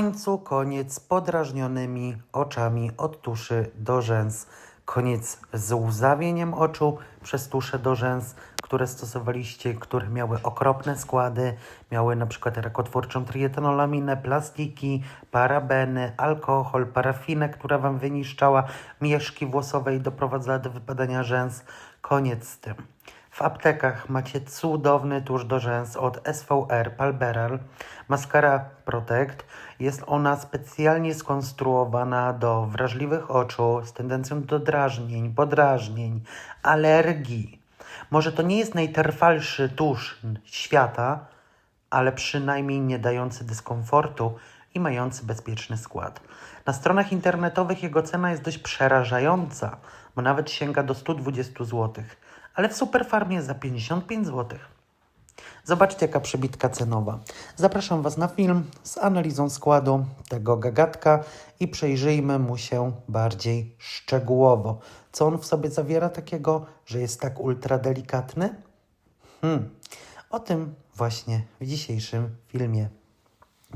końcu koniec podrażnionymi oczami od tuszy do rzęs. Koniec z łzawieniem oczu przez tusze do rzęs, które stosowaliście, które miały okropne składy, miały na przykład rakotwórczą trietynolaminę, plastiki, parabeny, alkohol, parafinę, która wam wyniszczała mieszki włosowe i doprowadzała do wypadania rzęs. Koniec z tym. W aptekach macie cudowny tusz do rzęs od SVR Palberal. Maskara Protect. Jest ona specjalnie skonstruowana do wrażliwych oczu z tendencją do drażnień, podrażnień, alergii. Może to nie jest najtrwalszy tusz świata, ale przynajmniej nie dający dyskomfortu i mający bezpieczny skład. Na stronach internetowych jego cena jest dość przerażająca, bo nawet sięga do 120 zł, ale w Superfarmie za 55 zł. Zobaczcie, jaka przebitka cenowa. Zapraszam Was na film z analizą składu tego gagatka i przejrzyjmy mu się bardziej szczegółowo. Co on w sobie zawiera takiego, że jest tak ultra delikatny? Hmm. O tym właśnie w dzisiejszym filmie.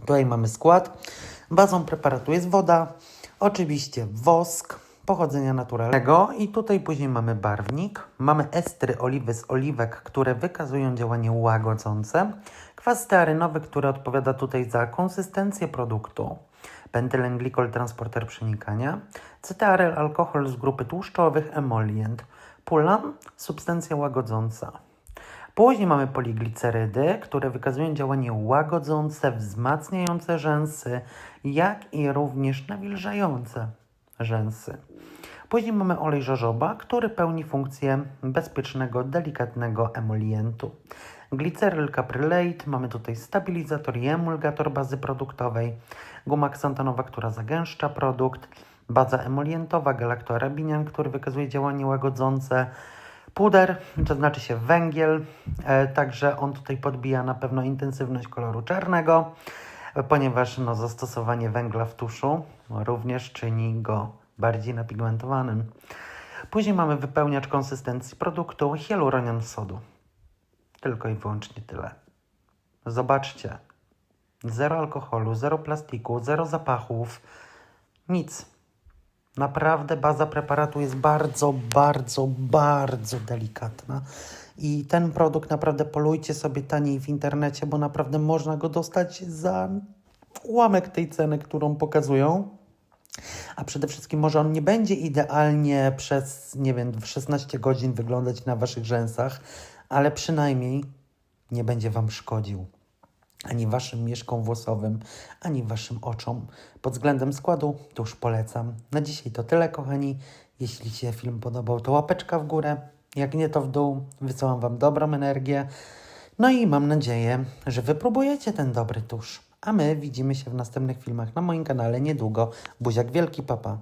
Tutaj mamy skład. Bazą preparatu jest woda, oczywiście wosk pochodzenia naturalnego i tutaj później mamy barwnik. Mamy estry oliwy z oliwek, które wykazują działanie łagodzące. Kwas stearynowy, który odpowiada tutaj za konsystencję produktu. Pentylenglikol, transporter przenikania. Cetearyl, alkohol z grupy tłuszczowych, emolient. Pulan, substancja łagodząca. Później mamy poliglicerydy, które wykazują działanie łagodzące, wzmacniające rzęsy, jak i również nawilżające rzęsy. Później mamy olej żożoba, który pełni funkcję bezpiecznego, delikatnego emolientu. Gliceryl caprylate, mamy tutaj stabilizator i emulgator bazy produktowej. Guma ksantanowa, która zagęszcza produkt. Baza emolientowa, galactoarabinian, który wykazuje działanie łagodzące. Puder, to znaczy się węgiel, e, także on tutaj podbija na pewno intensywność koloru czarnego, ponieważ no, zastosowanie węgla w tuszu również czyni go bardziej napigmentowanym. Później mamy wypełniacz konsystencji produktu hialuronian sodu. Tylko i wyłącznie tyle. Zobaczcie. Zero alkoholu, zero plastiku, zero zapachów, nic. Naprawdę baza preparatu jest bardzo, bardzo, bardzo delikatna. I ten produkt naprawdę polujcie sobie taniej w internecie, bo naprawdę można go dostać za ułamek tej ceny, którą pokazują. A przede wszystkim może on nie będzie idealnie przez, nie wiem, 16 godzin wyglądać na waszych rzęsach, ale przynajmniej nie będzie wam szkodził ani waszym mieszkom włosowym, ani waszym oczom. Pod względem składu to już polecam. Na dzisiaj to tyle, kochani. Jeśli się film podobał, to łapeczka w górę. Jak nie, to w dół. Wysyłam wam dobrą energię. No i mam nadzieję, że wypróbujecie ten dobry tusz. A my widzimy się w następnych filmach na moim kanale niedługo. Buziak wielki, papa.